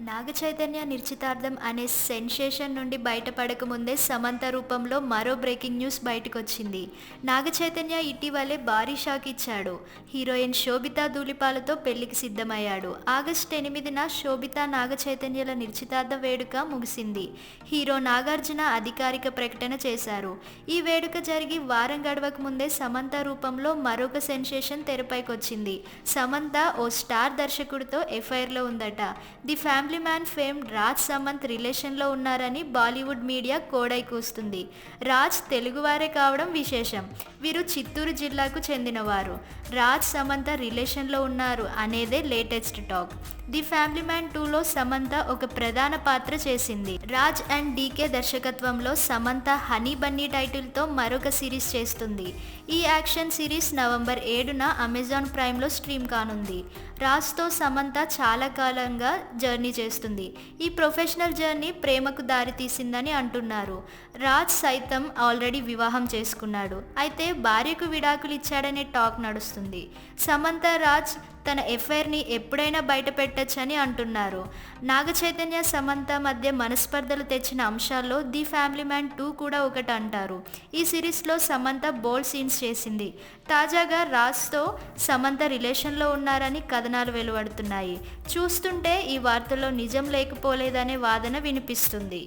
నాగ చైతన్య నిశ్చితార్థం అనే సెన్సేషన్ నుండి బయటపడక ముందే సమంత రూపంలో మరో బ్రేకింగ్ న్యూస్ బయటకొచ్చింది. నాగ చైతన్య ఇటీవలే భారీ షాక్ ఇచ్చాడు. హీరోయిన్ శోభితా ధూళిపాలతో పెళ్ళికి సిద్ధమయ్యాడు. ఆగస్ట్ ఎనిమిదిన శోభితా నాగ చైతన్యల నిశ్చితార్థ వేడుక ముగిసింది. హీరో నాగార్జున అధికారిక ప్రకటన చేశారు. ఈ వేడుక జరిగి వారం గడవక ముందే సమంత రూపంలో మరొక సెన్సేషన్ తెరపైకొచ్చింది. సమంత ఓ స్టార్ దర్శకుడితో ఎఫ్ఐఆర్లో ఉందట. The family family man fame Raj Samantha రిలేషన్లో ఉన్నారని బాలీవుడ్ మీడియా కోడై కూస్తుంది. రాజ్ తెలుగువారే కావడం విశేషం. వీరు చిత్తూరు జిల్లాకు చెందినవారు. రాజ్ సమంత రిలేషన్లో ఉన్నారు అనేదే latest talk. The family man టూలో సమంత ఒక ప్రధాన పాత్ర చేసింది. రాజ్ అండ్ డీకే దర్శకత్వంలో సమంత హనీ బన్నీ టైటిల్తో మరొక సిరీస్ చేస్తుంది. ఈ యాక్షన్ సిరీస్ నవంబర్ ఏడున అమెజాన్ ప్రైమ్లో స్ట్రీమ్ కానుంది. రాజ్తో సమంత చాలా కాలంగా జర్నీ చేస్తుంది ఈ ప్రొఫెషనల్ జర్నీ ప్రేమకు దారితీసిందని అంటున్నారు. రాజ్ సైతం ఆల్రెడీ వివాహం చేసుకున్నాడు. అయితే భార్యకు విడాకులు ఇచ్చాడనే టాక్ నడుస్తుంది. సమంత రాజ్ తన ఎఫ్ఐఆర్ని ఎప్పుడైనా బయట పెట్టచ్చని అంటున్నారు. నాగ చైతన్య సమంత మధ్య మనస్పర్ధలు తెచ్చిన అంశాల్లో ది ఫ్యామిలీ మ్యాన్ టూ కూడా ఒకటి అంటారు ఈ సిరీస్లో సమంత బోల్డ్ సీన్స్ చేసింది. తాజాగా రాజ్తో సమంత రిలేషన్లో ఉన్నారని కథనాలు వెలువడుతున్నాయి. చూస్తుంటే ఈ వార్తలో నిజం లేకపోలేదనే వాదన వినిపిస్తుంది.